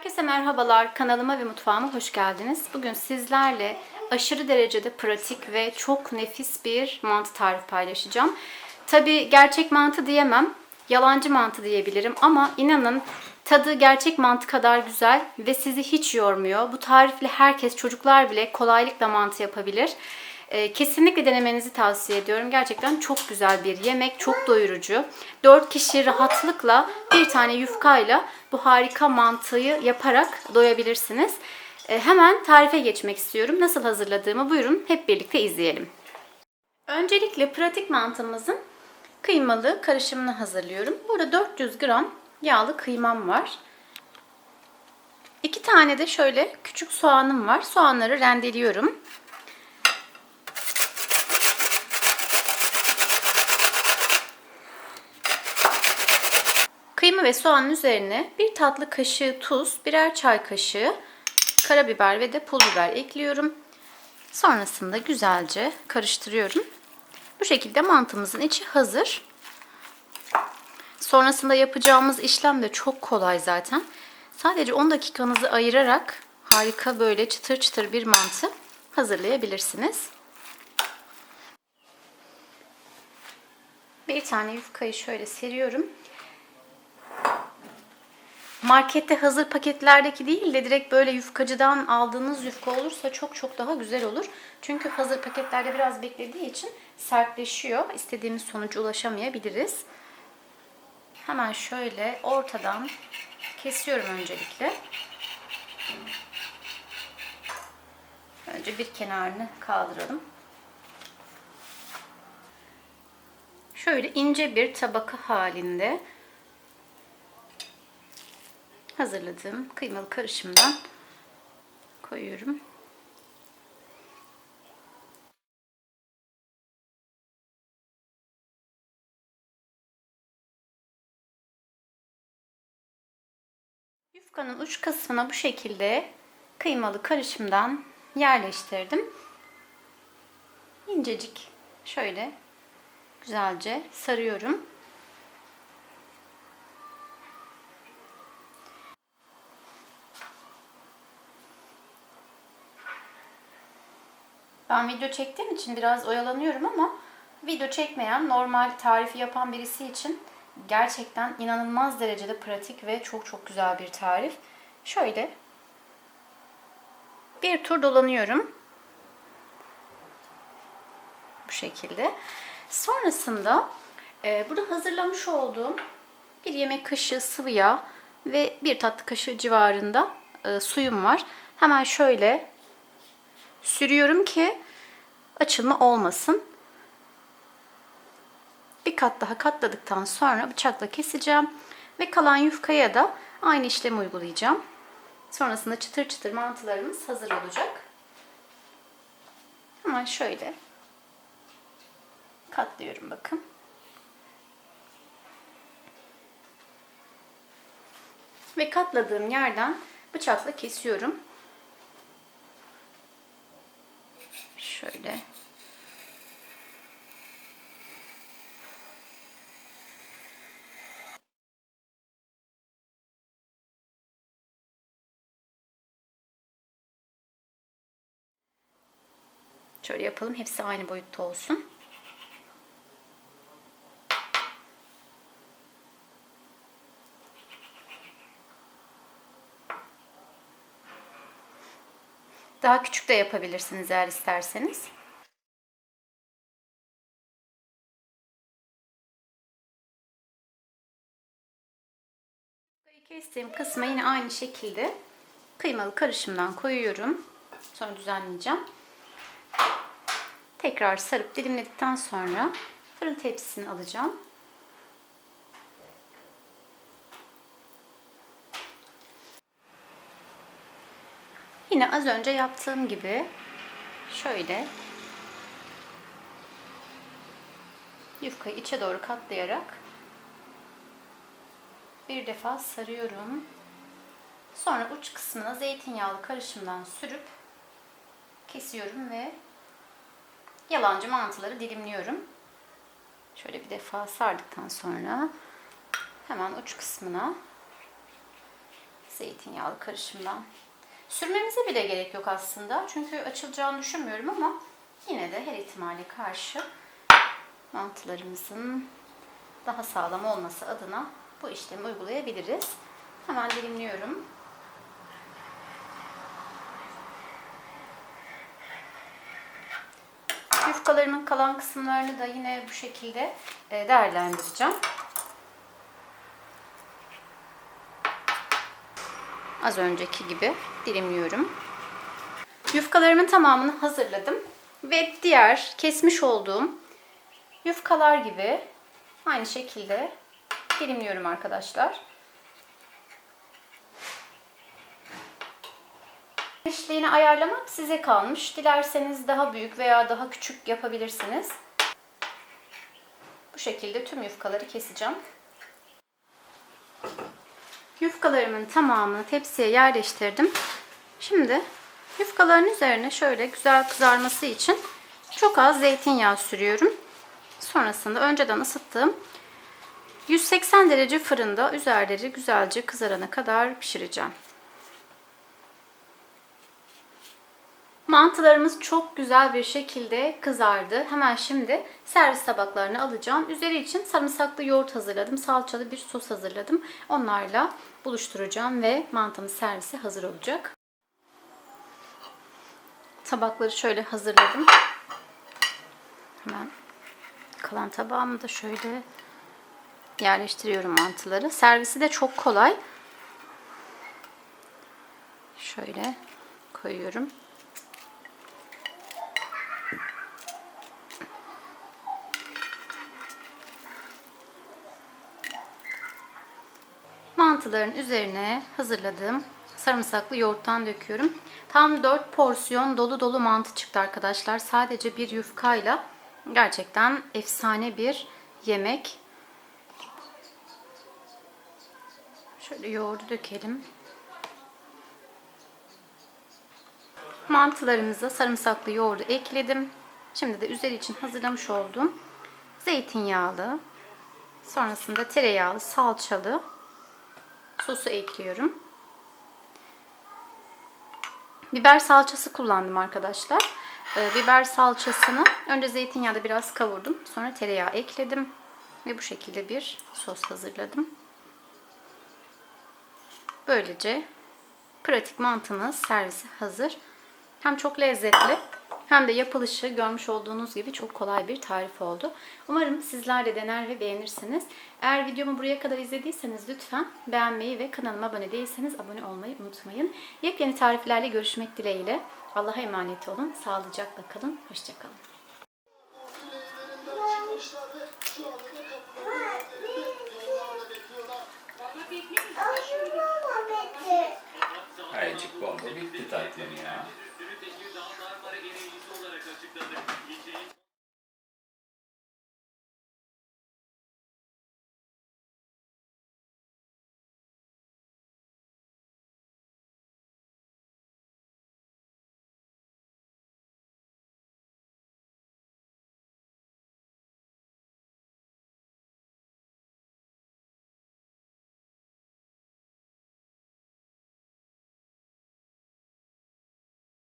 Herkese merhabalar. Kanalıma ve mutfağıma hoş geldiniz. Bugün sizlerle aşırı derecede pratik ve çok nefis bir mantı tarifi paylaşacağım. Tabi gerçek mantı diyemem. Yalancı mantı diyebilirim ama inanın tadı gerçek mantı kadar güzel ve sizi hiç yormuyor. Bu tarifle herkes, çocuklar bile kolaylıkla mantı yapabilir. Ee, Kesinlikle denemenizi tavsiye ediyorum. Gerçekten çok güzel bir yemek, çok doyurucu. 4 kişi rahatlıkla bir tane yufkayla bu harika mantıyı yaparak doyabilirsiniz. Ee, Hemen tarife geçmek istiyorum. Nasıl hazırladığımı buyurun hep birlikte izleyelim. Öncelikle pratik mantımızın kıymalı karışımını hazırlıyorum. Burada 400 gram yağlı kıymam var. İki tane de şöyle küçük soğanım var. Soğanları rendeliyorum. Kıyma ve soğanın üzerine bir tatlı kaşığı tuz, birer çay kaşığı karabiber ve de pul biber ekliyorum. Sonrasında güzelce karıştırıyorum. Bu şekilde mantımızın içi hazır. Sonrasında yapacağımız işlem de çok kolay zaten. Sadece 10 dakikanızı ayırarak harika böyle çıtır çıtır bir mantı hazırlayabilirsiniz. Bir tane yufkayı şöyle seriyorum. Markette hazır paketlerdeki değil de direkt böyle yufkacıdan aldığınız yufka olursa çok çok daha güzel olur. Çünkü hazır paketlerde biraz beklediği için sertleşiyor. İstediğimiz sonuca ulaşamayabiliriz. Hemen şöyle ortadan kesiyorum öncelikle. Önce bir kenarını kaldıralım. Şöyle ince bir tabaka halinde hazırladığım kıymalı karışımdan koyuyorum. Yufkanın uç kısmına bu şekilde kıymalı karışımdan yerleştirdim. İncecik şöyle güzelce sarıyorum. Ben video çektiğim için biraz oyalanıyorum ama video çekmeyen, normal tarifi yapan birisi için gerçekten inanılmaz derecede pratik ve çok çok güzel bir tarif. Şöyle bir tur dolanıyorum. Bu şekilde. Sonrasında e, burada hazırlamış olduğum bir yemek kaşığı sıvı yağ ve bir tatlı kaşığı civarında e, suyum var. Hemen şöyle sürüyorum ki açılma olmasın. Bir kat daha katladıktan sonra bıçakla keseceğim ve kalan yufkaya da aynı işlemi uygulayacağım. Sonrasında çıtır çıtır mantılarımız hazır olacak. Hemen şöyle katlıyorum bakın. Ve katladığım yerden bıçakla kesiyorum. Şöyle. Şöyle yapalım. Hepsi aynı boyutta olsun. Daha küçük de yapabilirsiniz eğer isterseniz. Kestiğim kısma yine aynı şekilde kıymalı karışımdan koyuyorum. Sonra düzenleyeceğim. Tekrar sarıp dilimledikten sonra fırın tepsisini alacağım. Yine az önce yaptığım gibi şöyle yufkayı içe doğru katlayarak bir defa sarıyorum. Sonra uç kısmına zeytinyağlı karışımdan sürüp kesiyorum ve yalancı mantıları dilimliyorum. Şöyle bir defa sardıktan sonra hemen uç kısmına zeytinyağlı karışımdan. Sürmemize bile gerek yok aslında. Çünkü açılacağını düşünmüyorum ama yine de her ihtimale karşı mantılarımızın daha sağlam olması adına bu işlemi uygulayabiliriz. Hemen dilimliyorum. Yufkalarımın kalan kısımlarını da yine bu şekilde e, değerlendireceğim. Az önceki gibi dilimliyorum. Yufkalarımın tamamını hazırladım. Ve diğer kesmiş olduğum yufkalar gibi aynı şekilde dilimliyorum arkadaşlar. İşliğini ayarlamak size kalmış. Dilerseniz daha büyük veya daha küçük yapabilirsiniz. Bu şekilde tüm yufkaları keseceğim. Yufkalarımın tamamını tepsiye yerleştirdim. Şimdi yufkaların üzerine şöyle güzel kızarması için çok az zeytinyağı sürüyorum. Sonrasında önceden ısıttığım 180 derece fırında üzerleri güzelce kızarana kadar pişireceğim. Mantılarımız çok güzel bir şekilde kızardı. Hemen şimdi servis tabaklarına alacağım. Üzeri için sarımsaklı yoğurt hazırladım. Salçalı bir sos hazırladım. Onlarla buluşturacağım ve mantımız servise hazır olacak. Tabakları şöyle hazırladım. Hemen kalan tabağımı da şöyle yerleştiriyorum mantıları. Servisi de çok kolay. Şöyle koyuyorum. Mantıların üzerine hazırladığım sarımsaklı yoğurttan döküyorum. Tam 4 porsiyon dolu dolu mantı çıktı arkadaşlar. Sadece bir yufkayla gerçekten efsane bir yemek. Şöyle yoğurdu dökelim. Mantılarımıza sarımsaklı yoğurdu ekledim. Şimdi de üzeri için hazırlamış olduğum zeytinyağlı, sonrasında tereyağlı, salçalı sosu ekliyorum. Biber salçası kullandım arkadaşlar. Ee, biber salçasını önce zeytinyağda biraz kavurdum. Sonra tereyağı ekledim. Ve bu şekilde bir sos hazırladım. Böylece pratik mantımız servise hazır. Hem çok lezzetli hem de yapılışı görmüş olduğunuz gibi çok kolay bir tarif oldu. Umarım sizler de dener ve beğenirsiniz. Eğer videomu buraya kadar izlediyseniz lütfen beğenmeyi ve kanalıma abone değilseniz abone olmayı unutmayın. Yepyeni tariflerle görüşmek dileğiyle. Allah'a emanet olun. Sağlıcakla kalın. Hoşçakalın. Ayıcık bomba bitti tatlım ya. Marmara Genel olarak açıkladı. Geceyi...